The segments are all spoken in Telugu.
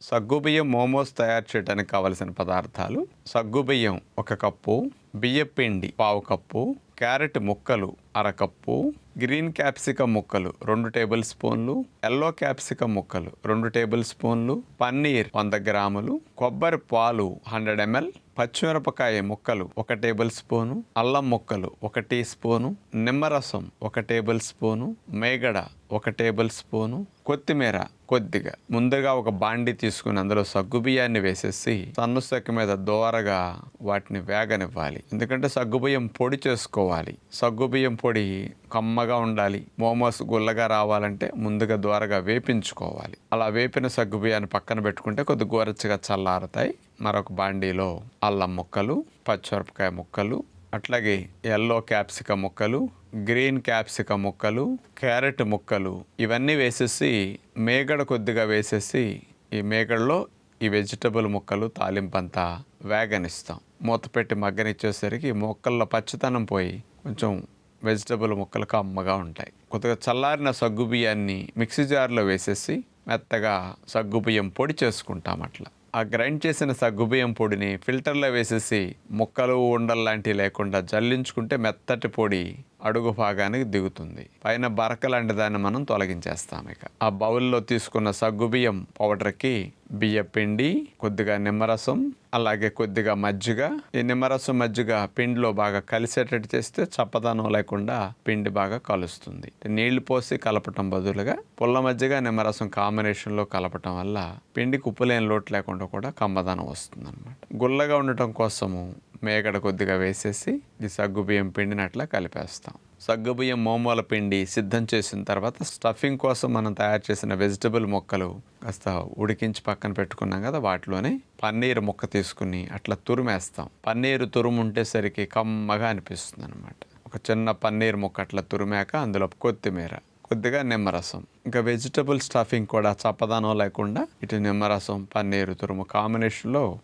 సగ్గుబియ్యం మోమోస్ తయారు చేయడానికి కావలసిన పదార్థాలు. సగ్గుబియ్యం ఒక కప్పు. బియ్యపిండి పావు కప్పు క్యారెట్ ముక్కలు అరకప్పు గ్రీన్ క్యాప్సికం ముక్కలు రెండు టేబుల్ స్పూన్లు ఎల్లో క్యాప్సికం ముక్కలు రెండు టేబుల్ స్పూన్లు పన్నీర్ వంద గ్రాములు కొబ్బరి పాలు హండ్రెడ్ ఎంఎల్ పచ్చిమిరపకాయ ముక్కలు ఒక టేబుల్ స్పూను అల్లం ముక్కలు ఒక టీ స్పూను నిమ్మరసం ఒక టేబుల్ స్పూను మేగడ ఒక టేబుల్ స్పూను కొత్తిమీర కొద్దిగా. ముందుగా ఒక బాండి తీసుకుని అందులో సగ్గుబియ్యాన్ని వేసేసి సన్నుసక్కు మీద దోరగా వాటిని వేగనివ్వాలి. ఎందుకంటే సగ్గుబియ్యం పొడి చేసుకోవాలి. సగ్గుబియ్యం పొడి కమ్మగా ఉండాలి. మోమోస్ గుల్లగా రావాలంటే ముందుగా ద్వారగా వేపించుకోవాలి. అలా వేపిన సగ్గుబియ్యాన్ని పక్కన పెట్టుకుంటే కొద్ది గోరచ్చగా చల్లారుతాయి. మరొక బాండీలో అల్లం ముక్కలు పచ్చిమిరపకాయ ముక్కలు అట్లాగే ఎల్లో క్యాప్సిక ముక్కలు గ్రీన్ క్యాప్సిక ముక్కలు క్యారెట్ ముక్కలు ఇవన్నీ వేసేసి మేగడ కొద్దిగా వేసేసి ఈ మేగడలో ఈ వెజిటబుల్ ముక్కలు తాలింపంతా వేగనిస్తాం. మూత పెట్టి మగ్గనిచ్చేసరికి మొక్కల్లో ముక్కల్లో పచ్చితనం పోయి కొంచెం వెజిటబుల్ ముక్కలు కమ్మగా ఉంటాయి. కొద్దిగా చల్లారిన సగ్గు బియ్యాన్ని మిక్సీ జార్లో వేసేసి మెత్తగా సగ్గు బియ్యం పొడి చేసుకుంటాం అట్లా. ఆ గ్రైండ్ చేసిన సగ్గుబియ్యం పొడిని ఫిల్టర్లో వేసేసి ముక్కలు ఉండలు లాంటివి లేకుండా జల్లించుకుంటే మెత్తటి పొడి అడుగు భాగానికి దిగుతుంది. పైన బరక లాంటి దాన్ని మనం తొలగించేస్తాం ఇక. ఆ బౌల్లో తీసుకున్న సగ్గుబియ్యం పౌడర్కి బియ్య పిండి కొద్దిగా నిమ్మరసం అలాగే కొద్దిగా మజ్జిగ. ఈ నిమ్మరసం మజ్జిగ పిండిలో బాగా కలిసేటట్టు చేస్తే చప్పదనం లేకుండా పిండి బాగా కలుస్తుంది. నీళ్ళు పోసి కలపటం బదులుగా పుల్ల మజ్జిగ నిమ్మరసం కాంబినేషన్లో కలపటం వల్ల పిండికి ఉప్పు లేని లోటు లేకుండా కూడా కమ్మదనం వస్తుంది అనమాట గుల్లగా ఉండటం కోసము మేకడ కొద్దిగా వేసేసి ఈ సగ్గుబియ్యం పిండిని అట్లా కలిపేస్తాం. సగ్గుబియ్యం మోమోల పిండి సిద్ధం చేసిన తర్వాత స్టఫింగ్ కోసం మనం తయారు చేసిన వెజిటబుల్ మొక్కలు కాస్త ఉడికించి పక్కన పెట్టుకున్నాం కదా వాటిలోనే పన్నీర్ ముక్క తీసుకుని అట్లా తురిమేస్తాం. పన్నీరు తురుము ఉంటేసరికి కమ్మగా అనిపిస్తుంది అనమాట ఒక చిన్న పన్నీర్ ముక్క అట్లా తురిమాక అందులో కొత్తిమీర కొద్దిగా నిమ్మరసం. ఇంకా వెజిటబుల్ స్టఫింగ్ కూడా చప్పదనం లేకుండా ఇటు నిమ్మరసం పన్నీరు తురుము కాంబినేషన్లో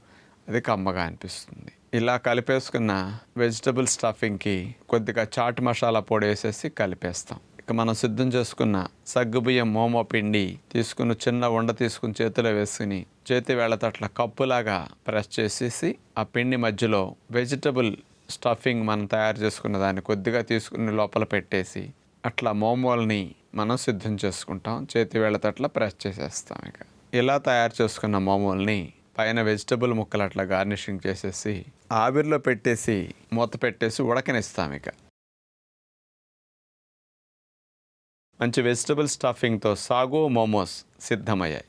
అది కమ్మగా అనిపిస్తుంది. ఇలా కలిపేసుకున్న వెజిటబుల్ స్టఫింగ్కి కొద్దిగా చాట్ మసాలా పొడి వేసేసి కలిపేస్తాం. ఇక మనం సిద్ధం చేసుకున్న సగ్గుబియ్యం మోమో పిండి తీసుకుని చిన్న ఉండ తీసుకుని చేతిలో వేసుకుని చేతి వేళ్ళతో అట్లా కప్పులాగా ప్రెస్ చేసేసి ఆ పిండి మధ్యలో వెజిటబుల్ స్టఫింగ్ మనం తయారు చేసుకున్న దాన్ని కొద్దిగా తీసుకుని లోపల పెట్టేసి అట్లా మోమోల్ని మనం సిద్ధం చేసుకుంటాం. చేతి వేళ్ళతో అట్లా ప్రెస్ చేసేస్తాం ఇక. ఇలా తయారు చేసుకున్న మోమోల్ని పైన వెజిటబుల్ ముక్కలు అట్లా గార్నిషింగ్ చేసేసి ఆవిరిలో పెట్టేసి మూత పెట్టేసి ఉడకనిస్తాం ఇక. మంచి వెజిటబుల్ స్టఫింగ్తో సాగో మోమోస్ సిద్ధమయ్యాయి.